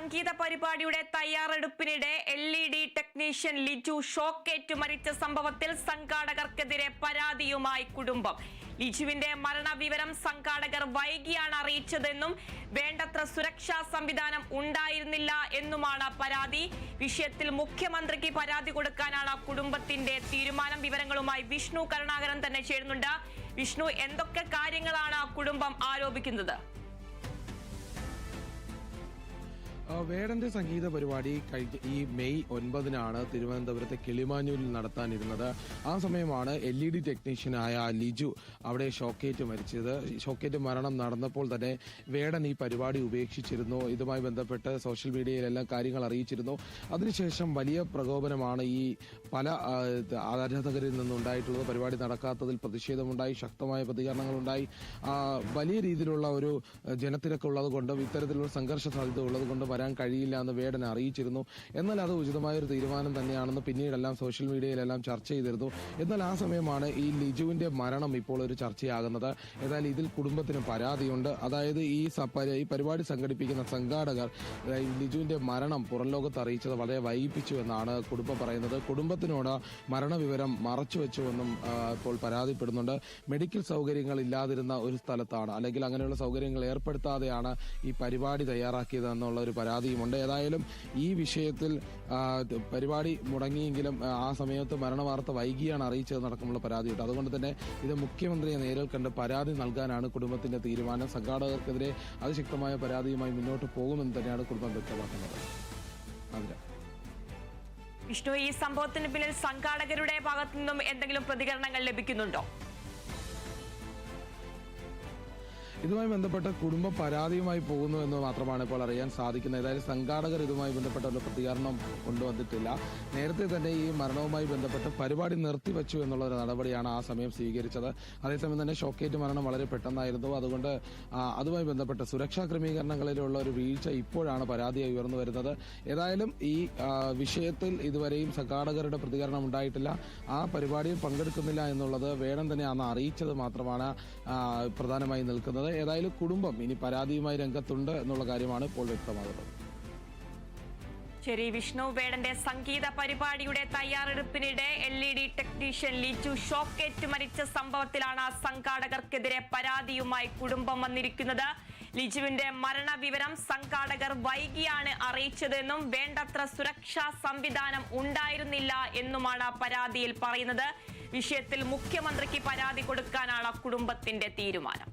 സംഗീത പരിപാടിയുടെ തയ്യാറെടുപ്പിനിടെ L E D technician Liju ഷോക്കേറ്റു മരിച്ച സംഭവത്തിൽ സംഘാടകർക്കെതിരെ പരാതിയുമായി കുടുംബം. ലിജുവിന്റെ മരണവിവരം സംഘാടകർ വൈകിയാണ് അറിയിച്ചതെന്നും വേണ്ടത്ര സുരക്ഷാ സംവിധാനം ഉണ്ടായിരുന്നില്ല എന്നുമാണ് പരാതി. വിഷയത്തിൽ മുഖ്യമന്ത്രിക്ക് പരാതി കൊടുക്കാനാണ് കുടുംബത്തിന്റെ തീരുമാനം. വിവരങ്ങളുമായി വിഷ്ണു കരുണാകരൻ തന്നെ ചേരുന്നുണ്ട്. വിഷ്ണു എന്തൊക്കെ കാര്യങ്ങളാണ് കുടുംബം ആരോപിക്കുന്നത്? വേടന്റെ സംഗീത പരിപാടി ഈ മെയ് ഒൻപതിനാണ് തിരുവനന്തപുരത്തെ കിളിമാനൂരിൽ നടത്താനിരുന്നത്. ആ സമയമാണ് എൽ ഇ ഡി ടെക്നീഷ്യനായ ലിജു അവിടെ ഷോക്കേറ്റ് മരിച്ചത്. ഷോക്കേറ്റ് മരണം നടന്നപ്പോൾ തന്നെ വേടൻ ഈ പരിപാടി ഉപേക്ഷിച്ചിരുന്നു. ഇതുമായി ബന്ധപ്പെട്ട് സോഷ്യൽ മീഡിയയിലെല്ലാം കാര്യങ്ങൾ അറിയിച്ചിരുന്നു. അതിനുശേഷം വലിയ പ്രകോപനമാണ് ഈ പല ആരാധകരിൽ നിന്നുണ്ടായിട്ടുള്ളത് പരിപാടി നടക്കാത്തതിൽ പ്രതിഷേധമുണ്ടായി ശക്തമായ പ്രതികരണങ്ങളുണ്ടായി. വലിയ രീതിയിലുള്ള ഒരു ജനത്തിരക്കുള്ളത് കൊണ്ടും ഇത്തരത്തിലുള്ള സംഘർഷ സാധ്യത ഉള്ളത് കൊണ്ടും വരാൻ കഴിയില്ല എന്ന് വേടനെ അറിയിച്ചിരുന്നു. എന്നാൽ അത് ഉചിതമായ ഒരു തീരുമാനം തന്നെയാണെന്ന് പിന്നീടെല്ലാം സോഷ്യൽ മീഡിയയിലെല്ലാം ചർച്ച ചെയ്തിരുന്നു. എന്നാൽ ആ സമയമാണ് ഈ ലിജുവിന്റെ മരണം ഇപ്പോൾ ഒരു ചർച്ചയാകുന്നത്. എന്നാൽ ഇതിൽ കുടുംബത്തിന് പരാതിയുണ്ട്. അതായത് ഈ ഈ പരിപാടി സംഘടിപ്പിക്കുന്ന സംഘാടകർ ലിജുവിന്റെ മരണം പുറം ലോകത്ത് അറിയിച്ചത് വളരെ വൈകിപ്പിച്ചു എന്നാണ് കുടുംബം പറയുന്നത്. കുടുംബത്തിനോട് മരണവിവരം മറച്ചുവെച്ചുവെന്നും ഇപ്പോൾ പരാതിപ്പെടുന്നുണ്ട്. മെഡിക്കൽ സൗകര്യങ്ങൾ ഇല്ലാതിരുന്ന ഒരു സ്ഥലത്താണ് അല്ലെങ്കിൽ അങ്ങനെയുള്ള സൗകര്യങ്ങൾ ഏർപ്പെടുത്താതെയാണ് ഈ പരിപാടി തയ്യാറാക്കിയത് എന്നുള്ള ഒരു പരാതിയുമുണ്ട്. ഏതായാലും ഈ വിഷയത്തിൽ പരിപാടി മുടങ്ങിയെങ്കിലും ആ, സമയത്ത് മരണവാർത്ത വൈകിയാണ് അറിയിച്ചത് നടക്കുമുള്ള പരാതിയുണ്ട്. അതുകൊണ്ട് തന്നെ ഇത് മുഖ്യമന്ത്രിയെ നേരിൽ കണ്ട് പരാതി നൽകാനാണ് കുടുംബത്തിന്റെ തീരുമാനം. സംഘാടകർക്കെതിരെ അതിശക്തമായ പരാതിയുമായി മുന്നോട്ട് പോകുമെന്ന് തന്നെയാണ് കുടുംബം വ്യക്തമാക്കുന്നത്. വിഷ്ണു ഈ സംഭവത്തിന് പിന്നിൽ സംഘാടകരുടെ ഭാഗത്തു നിന്നും എന്തെങ്കിലും പ്രതികരണങ്ങൾ ലഭിക്കുന്നുണ്ടോ? ഇതുമായി ബന്ധപ്പെട്ട കുടുംബ പരാതിയുമായി പോകുന്നു എന്ന് മാത്രമാണ് ഇപ്പോൾ അറിയാൻ സാധിക്കുന്നത്. ഏതായാലും സംഘാടകർ ഇതുമായി ബന്ധപ്പെട്ട ഒരു പ്രതികരണം കൊണ്ടുവന്നിട്ടില്ല. നേരത്തെ തന്നെ ഈ മരണവുമായി ബന്ധപ്പെട്ട് പരിപാടി നിർത്തിവെച്ചു എന്നുള്ള ഒരു നടപടിയാണ് ആ സമയം സ്വീകരിച്ചത്. അതേസമയം തന്നെ ഷോക്കേറ്റ് മരണം വളരെ പെട്ടെന്നായിരുന്നു. അതുകൊണ്ട് അതുമായി ബന്ധപ്പെട്ട സുരക്ഷാ ക്രമീകരണങ്ങളിലുള്ള ഒരു വീഴ്ച ഇപ്പോഴാണ് പരാതിയായി ഉയർന്നു വരുന്നത്. ഏതായാലും ഈ വിഷയത്തിൽ ഇതുവരെയും സംഘാടകരുടെ പ്രതികരണം ഉണ്ടായിട്ടില്ല. ആ പരിപാടിയിൽ പങ്കെടുക്കുന്നില്ല എന്നുള്ളത് വേണം തന്നെ അന്ന് അറിയിച്ചത് മാത്രമാണ് പ്രധാനമായി നിൽക്കുന്നത്. ഏതായാലും കുടുംബം ഇനി പരാതിയുമായി രംഗത്തുണ്ട് എന്നുള്ള കാര്യമാണ് ഇപ്പോൾ വ്യക്തമാകുന്നത്. ശരി വിഷ്ണു വേടന്റെ സംഗീത പരിപാടിയുടെ തയ്യാറെടുപ്പിനിടെ L E D technician Liju ഷോക്കേറ്റ് മരിച്ച സംഭവത്തിലാണ് സംഘാടകർക്കെതിരെ പരാതിയുമായി കുടുംബം വന്നിരിക്കുന്നത്. ലിജുവിന്റെ മരണവിവരം സംഘാടകർ വൈകിയാണ് അറിയിച്ചതെന്നും വേണ്ടത്ര സുരക്ഷാ സംവിധാനം ഉണ്ടായിരുന്നില്ല എന്നുമാണ് പരാതിയിൽ പറയുന്നത്. വിഷയത്തിൽ മുഖ്യമന്ത്രിക്ക് പരാതി കൊടുക്കാനാണ് കുടുംബത്തിന്റെ തീരുമാനം.